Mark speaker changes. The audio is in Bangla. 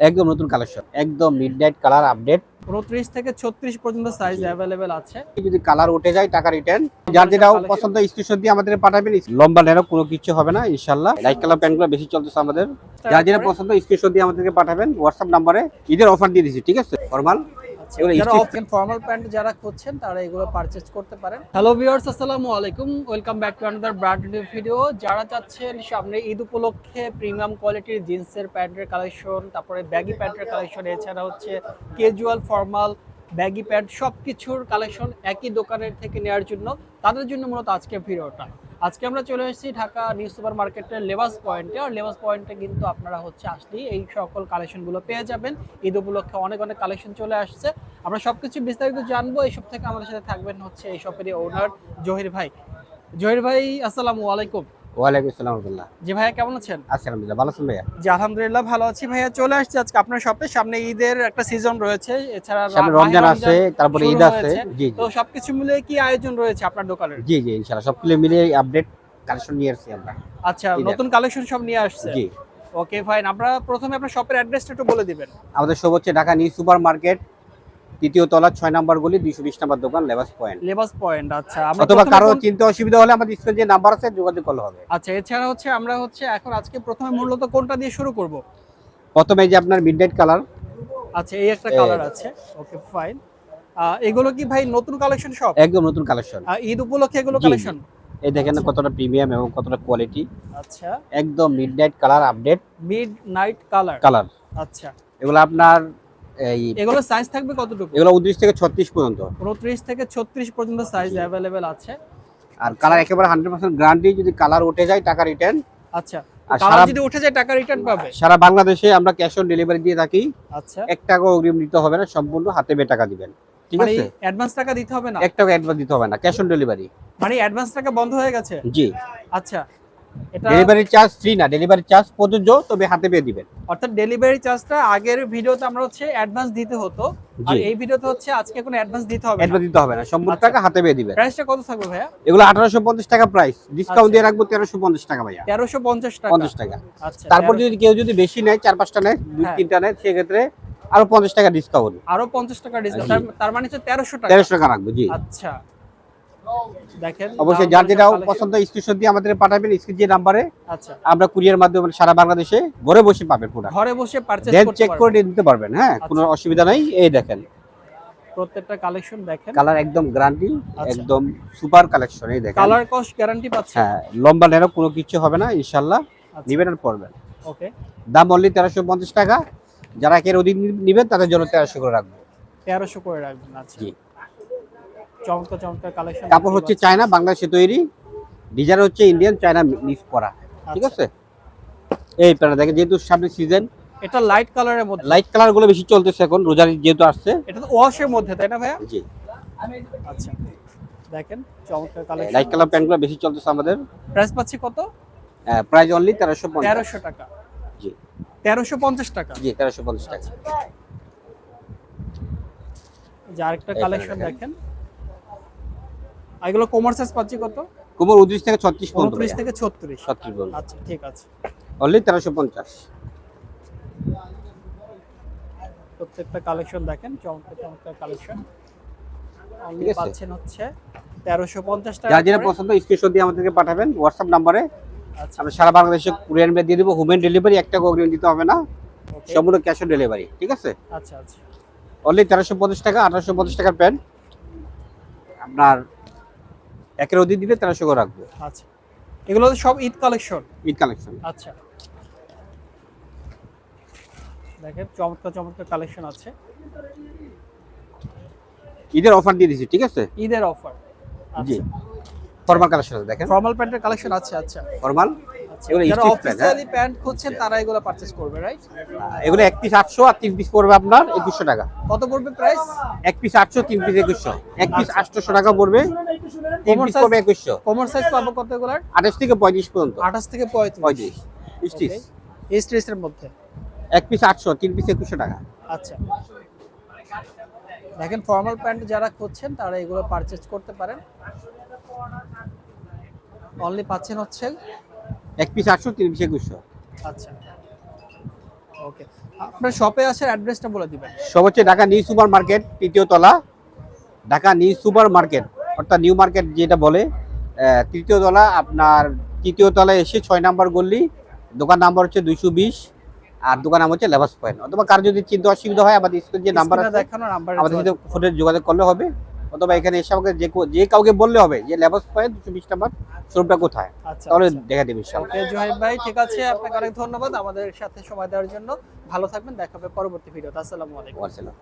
Speaker 1: একদম নতুন কালেকশন একদম মিডনাইট কালার আপডেট
Speaker 2: উনত্রিশ থেকে ছত্রিশ পর্যন্ত সাইজ আছে।
Speaker 1: যদি কালার উঠে যায় টাকা রিটার্ন যার যেটা পছন্দ স্ক্রিনশট দিয়ে আমাদের পাঠাবেন। লম্বা কোনো কিছু হবে না ইনশাল্লাহ লাইট কালার প্যান্টগুলো বেশি চলতেছে আমাদের। যার যেটা পছন্দ স্ক্রিনশট দিয়ে আমাদেরকে পাঠাবেন। হোয়াটসঅ্যাপ নাম্বারে ঈদের অফার দিয়ে দিচ্ছি ঠিক আছে? ফরমাল
Speaker 2: যারা অফ ফর্মাল প্যান্ট যারা খুঁজছেন তারা এগুলো পারচেজ করতে পারেন। হ্যালো ভিউয়ার্স আসসালামু আলাইকুম। Welcome back to another brand new video যারা চাচ্ছেন সামনে ঈদ উপলক্ষে প্রিমিয়াম কোয়ালিটির জিন্সের প্যান্টের কালেকশন তারপরে ব্যাগি প্যান্টের কালেকশন এছাড়া হচ্ছে ক্যাজুয়াল ফর্মাল ব্যাগি প্যান্ট সব কিছুর কালেকশন একই দোকানের থেকে নেওয়ার জন্য। তাদের জন্য মূলত আজকের ভিডিওটা আজকে আমরা চলে এসেছি ঢাকা নিউ সুপার মার্কেটের লেবাস পয়েন্টে। আর লেবাস পয়েন্টে কিন্তু আপনারা হচ্ছে আসলেই এই সকল কালেকশনগুলো পেয়ে যাবেন। ঈদ উপলক্ষে অনেক অনেক কালেকশন চলে আসছে। আমরা সব কিছু বিস্তারিত জানব। এইসব থেকে আমাদের সাথে থাকবেন হচ্ছে এই শপেরই ওনার জহির ভাই। জহির ভাই, আসসালামু আলাইকুম।
Speaker 1: ওয়ালাইকুম আসসালাম রহমতুল্লাহ।
Speaker 2: জি ভাইয়া কেমন আছেন?
Speaker 1: আলহামদুলিল্লাহ ভালো আছেন ভাইয়া?
Speaker 2: জি আলহামদুলিল্লাহ ভালো আছি ভাইয়া। চলে আসছি আজকে আপনার শপে সামনে ঈদের একটা সিজন রয়েছে এছাড়া
Speaker 1: সামনে রমজান আছে তারপরে ঈদ আছে। জি
Speaker 2: তো সবকিছু মিলে কি আয়োজন রয়েছে আপনার দোকানের?
Speaker 1: জি জি সবগুলো আপডেট কালেকশন নিয়ে আসছি আমরা।
Speaker 2: আচ্ছা নতুন কালেকশন সব নিয়ে আসছে?
Speaker 1: জি।
Speaker 2: ওকে ফাইন আমরা প্রথমে আপনার শপের অ্যাড্রেসটা একটু বলে দিবেন।
Speaker 1: আমাদের সব হচ্ছে ঢাকা নিউ সুপার মার্কেট তৃতীয় তলা ছয় নাম্বার গলি দুইশো বিশ নাম্বার দোকান লেবাস পয়েন্ট।
Speaker 2: লেবাস পয়েন্ট আচ্ছা।
Speaker 1: অথবা
Speaker 2: কারও
Speaker 1: চিন্তা অসুবিধা হলে আমাদের স্ক্রিনে যে নাম্বার আছে যোগাযোগ করলে হবে।
Speaker 2: আচ্ছা এছাড়া হচ্ছে আমরা হচ্ছে এখন আজকে প্রথমে মূলত কোনটা দিয়ে শুরু করব?
Speaker 1: প্রথমে যে আপনার মিডনাইট কালার।
Speaker 2: আচ্ছা এই একটা কালার আছে। ওকে ফাইন এগুলো কি ভাই নতুন কালেকশন সব?
Speaker 1: একদম নতুন কালেকশন
Speaker 2: ঈদ উপলক্ষে এগুলো কালেকশন
Speaker 1: এই দেখেন কতটা প্রিমিয়াম এবং কতটা কোয়ালিটি
Speaker 2: আচ্ছা।
Speaker 1: একদম midnight colour update
Speaker 2: midnight colour
Speaker 1: colour
Speaker 2: আচ্ছা।
Speaker 1: এগুলো আপনার এই
Speaker 2: এগুলো সাইজ থাকবে কতটুকু?
Speaker 1: এগুলো উনত্রিশ থেকে ছত্রিশ পর্যন্ত।
Speaker 2: উনত্রিশ থেকে ছত্রিশ পর্যন্ত সাইজ অ্যাভেলেবেল আছে।
Speaker 1: আর কালার একেবারে হান্ড্রেড পার্সেন্ট গ্যারান্টি যদি কালার উঠে যায় টাকা রিটার্ন
Speaker 2: আচ্ছা কালার
Speaker 1: সারা
Speaker 2: যদি উঠে যায় টাকা রিটার্ন পাবে?
Speaker 1: সারা বাংলাদেশে আমরা ক্যাশ অন ডেলিভারি দিয়ে থাকি।
Speaker 2: আচ্ছা।
Speaker 1: এক টাকা অগ্রিম দিতে হবে না সম্পূর্ণ হাতে বে টাকা দিবেন। ঠিক
Speaker 2: মানে
Speaker 1: আছে?
Speaker 2: অ্যাডভান্স টাকা দিতে হবে না?
Speaker 1: এক টাকা অ্যাডভান্স দিতে হবে না ক্যাশ অন ডেলিভারি
Speaker 2: মানে অ্যাডভান্স টাকা বন্ধ হয়ে গেছে?
Speaker 1: জি।
Speaker 2: আচ্ছা
Speaker 1: ডেলিভারি চার্জ ফ্রি না ডেলিভারি চার্জ প্রযোজ্য তবে হাতে পেয়ে দিবেন।
Speaker 2: অর্থাৎ ডেলিভারি চার্জটা আগের ভিডিওতে আমরা হচ্ছে অ্যাডভান্স দিতে হতো আর এই ভিডিওতে হচ্ছে আজকে কোনো অ্যাডভান্স দিতে হবে না।
Speaker 1: অ্যাডভান্স দিতে হবে না সম্পূর্ণ
Speaker 2: আচ্ছা।
Speaker 1: টাকা হাতে পেয়ে দিবেন।
Speaker 2: প্রাইসটা কত থাকবে ভাইয়া?
Speaker 1: এগুলো আঠারোশো পঞ্চাশ টাকা প্রাইস ডিসকাউন্ট
Speaker 2: আচ্ছা।
Speaker 1: দিয়ে রাখব তেরোশো পঞ্চাশ টাকা ভাইয়া।
Speaker 2: তেরোশো পঞ্চাশ টাকা।
Speaker 1: পঞ্চাশ টাকা।
Speaker 2: আচ্ছা
Speaker 1: তারপর যদি কেউ যদি বেশি নেয় চার পাঁচটা নেয় দুই
Speaker 2: হ্যাঁ।
Speaker 1: তিনটা নেয় সেক্ষেত্রে আরও পঞ্চাশ টাকা ডিসকাউন্ট
Speaker 2: আরও পঞ্চাশ টাকা ডিসকাউন্ট তার মানে হচ্ছে তেরোশো টাকা।
Speaker 1: তেরোশো টাকা রাখব জি।
Speaker 2: আচ্ছা। দেখেন
Speaker 1: অবশ্যই যার যেটা পছন্দ স্ক্রিনশট দিয়ে আমাদের পাঠাবেন স্ক্রিন যে নাম্বারে
Speaker 2: আচ্ছা।
Speaker 1: আমরা কুরিয়ার মাধ্যমে সারা বাংলাদেশে ঘরে বসে পাবেন পুরো
Speaker 2: ঘরে বসে পারচেজ করতে
Speaker 1: চেক করে নিতে পারবেন হ্যাঁ কোনো
Speaker 2: আচ্ছা।
Speaker 1: অসুবিধা নাই এই দেখেন।
Speaker 2: প্রত্যেকটা কালেকশন দেখেন।
Speaker 1: কালার একদম গ্যারান্টি
Speaker 2: আচ্ছা।
Speaker 1: একদম সুপার কালেকশন এই দেখেন।
Speaker 2: কালার কস্ট গ্যারান্টি পাচ্ছে
Speaker 1: হ্যাঁ লম্বা নেরো কোনো কিছু হবে না ইনশাল্লাহ
Speaker 2: আচ্ছা।
Speaker 1: নিবেন আর পড়বেন।
Speaker 2: ওকে
Speaker 1: দাম অনলি তেরোশো পঞ্চাশ টাকা যারা একের অধিক নিবেন তাদের জন্য তেরোশো করে রাখব।
Speaker 2: তেরোশো করে রাখবেন আচ্ছা। চমৎকার চমৎকার কালেকশন
Speaker 1: কাপড় হচ্ছে চায়না বাংলাদেশে তৈরি। ডিজাইন হচ্ছে ইন্ডিয়ান চায়না মিক্স করা। ঠিক
Speaker 2: আচ্ছা।
Speaker 1: আছে? এই প্যারা দেখেন যেহেতু সামনে সিজন
Speaker 2: এটা লাইট কালারের মধ্যে।
Speaker 1: লাইট কালারগুলো বেশি চলতেছে এখন রোজার যেহেতু আসছে।
Speaker 2: এটা তো ওয়াশের মধ্যে তাই না ভাইয়া?
Speaker 1: জি।
Speaker 2: আচ্ছা। দেখেন চমৎকার কালেকশন
Speaker 1: লাইট কালার প্যান্টগুলো বেশি চলতেছে আমাদের।
Speaker 2: প্রাইস পাচ্ছি কত?
Speaker 1: প্রাইস অনলি তেরোশো পঞ্চাশ।
Speaker 2: তেরোশো টাকা।
Speaker 1: জি।
Speaker 2: তেরোশো পঞ্চাশ টাকা।
Speaker 1: জি তেরোশো পঞ্চাশ টাকা।
Speaker 2: যে আরেকটা কালেকশন
Speaker 1: দেখেন।
Speaker 2: এগুলো সাইজ পাচ্ছি কত?
Speaker 1: কোমর উনত্রিশ থেকে ছত্রিশ পর্যন্ত
Speaker 2: থেকে ছত্রিশ।
Speaker 1: ছত্রিশ পর্যন্ত।
Speaker 2: আচ্ছা ঠিক আছে।
Speaker 1: অনলি তেরোশো পঞ্চাশ।
Speaker 2: প্রত্যেকটা কালেকশন দেখেন চমৎকার চমৎকার কালেকশন পাচ্ছেন হচ্ছে টাকা
Speaker 1: যেটা পছন্দ স্ক্রিনশট দিয়ে আমাদেরকে পাঠাবেন নাম্বারে
Speaker 2: আচ্ছা।
Speaker 1: আমরা সারা বাংলাদেশে কুরিয়ার মেয়ে দিয়ে দেবো হোম ডেলিভারি একটা অগ্রিম দিতে হবে না। সম্পূর্ণ ক্যাশ অন ডেলিভারি ঠিক আছে?
Speaker 2: আচ্ছা আচ্ছা।
Speaker 1: অনলি তেরোশো পঞ্চাশ টাকা আঠারোশো পঞ্চাশ টাকার প্যান্ট আপনার একের অধিক দিলে তেরোশো করে রাখব।
Speaker 2: আচ্ছা। এগুলো সব ঈদ কালেকশন?
Speaker 1: ঈদ কালেকশন।
Speaker 2: আচ্ছা। দেখেন চমৎকার চমৎকার কালেকশন আছে।
Speaker 1: ঈদের অফার দিয়ে দিচ্ছি ঠিক আছে?
Speaker 2: ঈদের অফার
Speaker 1: জি।
Speaker 2: আচ্ছা।
Speaker 1: ফর্মাল কালেকশন আছে দেখেন।
Speaker 2: ফর্মাল প্যান্টের কালেকশন আছে আচ্ছা।
Speaker 1: ফর্মাল
Speaker 2: আচ্ছা
Speaker 1: এগুলো
Speaker 2: যারা
Speaker 1: street pant?
Speaker 2: অফিসিয়ালি প্যান্ট খুঁজছেন তারা এগুলো পারচেজ করবে রাইট
Speaker 1: এগুলো এক পিস আটশো আর তিন পিস পড়বে আপনার একুশশো টাকা।
Speaker 2: কত পড়বে প্রাইস
Speaker 1: এক পিস আটশো তিন পিস একুশশো। এক পিস
Speaker 2: আচ্ছা।
Speaker 1: আটশোশো টাকা পড়বে তিন পিস পড়বে একুশশো।
Speaker 2: কমার্স সাইজ পাবো কত
Speaker 1: থেকে পঁয়ত্রিশ পর্যন্ত।
Speaker 2: আঠাশ থেকে
Speaker 1: স্টিচ।
Speaker 2: মধ্যে?
Speaker 1: এক পিস আটশো তিন পিস একুশশো টাকা।
Speaker 2: আচ্ছা। দেখেন ফর্মাল প্যান্ট যারা খুঁজছেন তারা এগুলো পারচেজ করতে পারেন। অনলি পাচ্ছেন হচ্ছে
Speaker 1: এক পিস আটশো তিন পিস একুশশো।
Speaker 2: আচ্ছা। ওকে। আপনার শপে আসার অ্যাড্রেসটা বলে দিবেন।
Speaker 1: সব হচ্ছে ঢাকা নিউ সুপার মার্কেট তৃতীয় তলা। ঢাকা নিউ সুপার মার্কেট অর্থাৎ নিউ মার্কেট যেটা বলে তৃতীয় তলা আপনার তৃতীয় তলায় এসে ছয় নাম্বার গল্লি দোকান নাম্বার হচ্ছে দুইশো বিশ আর দোকান নাম হচ্ছে লেবাস পয়েন্ট। অথবা কার যদি চিন্তা অসুবিধা হয় আমাদের স্কুল যে নাম্বার
Speaker 2: দেখানো নাম্বার
Speaker 1: আমাদের সাথে ফোনে যোগাযোগ করলে হবে। অথবা এখানে এসে আমাকে যে যে কাউকে বললে হবে যে লেবাস পয়েন্ট দুশো বিশ নাম্বার শোরুমটা কোথায়?
Speaker 2: আচ্ছা
Speaker 1: তাহলে
Speaker 2: আচ্ছা।
Speaker 1: দেখা দেবে ইনশাআল্লাহ।
Speaker 2: ওকে জোহাইব ভাই ঠিক আছে আপনাকে অনেক ধন্যবাদ। আমাদের সাথে সময় দেওয়ার জন্য। ভালো থাকবেন দেখা হবে পরবর্তী ভিডিওতে। আসসালামু আলাইকুম।
Speaker 1: ওয়াসালাম